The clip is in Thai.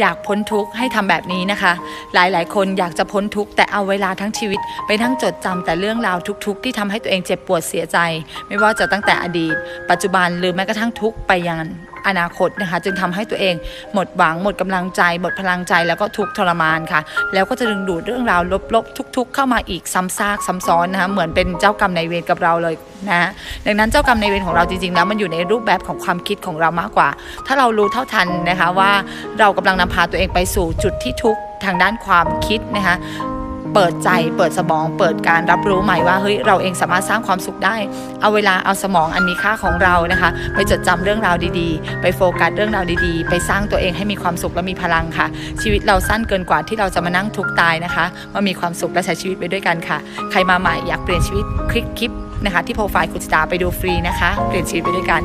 อยากพ้นทุกข์ให้ทำแบบนี้นะคะ หลายๆ คนอยากจะพ้นทุกข์แต่เอาเวลาทั้งชีวิต ไปทั้งจดจำแต่เรื่องราวทุกๆ ที่ทำให้ตัวเองเจ็บปวดเสียใจ ไม่ว่าจะตั้งแต่อดีต ปัจจุบันหรือแม้กระทั่งทุกข์ไปยัง อนาคตนะคะ จึงทำให้ตัวเองหมดหวังหมดกำลังใจ หมดพลังใจแล้วก็ทุกทรมานค่ะ แล้วก็จะดึงดูดเรื่องราวลบๆ ทุก ๆ เข้ามาอีกซ้ำซากซ้ำซ้อนนะคะเหมือนเป็นเจ้ากรรมนายเวรกับเราเลยนะดังนั้นเจ้ากรรมนายเวรของเราจริงๆแล้วมันอยู่ในรูปแบบของความคิดของเรามากกว่า ถ้าเรารู้เท่าทันนะคะว่าเรากำลังนำพาตัวเองไปสู่จุดที่ทุกทางด้านความคิดนะคะ เปิดใจเปิดสมอง เปิดการรับรู้ใหม่ว่าเฮ้ยเราเองสามารถสร้างความสุขได้ เอาเวลาเอาสมองอันมีค่าของเรานะคะ ไปจดจำเรื่องราวดีๆ ไปโฟกัสเรื่องราวดีๆ ไปสร้างตัวเองให้มีความสุขและมีพลังค่ะ ชีวิตเราสั้นเกินกว่าที่เราจะมานั่งทุกตายนะคะมามีความสุขและใช้ชีวิตไปด้วยกันค่ะ ใครมาใหม่อยากเปลี่ยนชีวิตคลิกคลิปนะคะที่โปรไฟล์คุณสตาไปดูฟรีนะคะ เปลี่ยนชีวิตไปด้วยกัน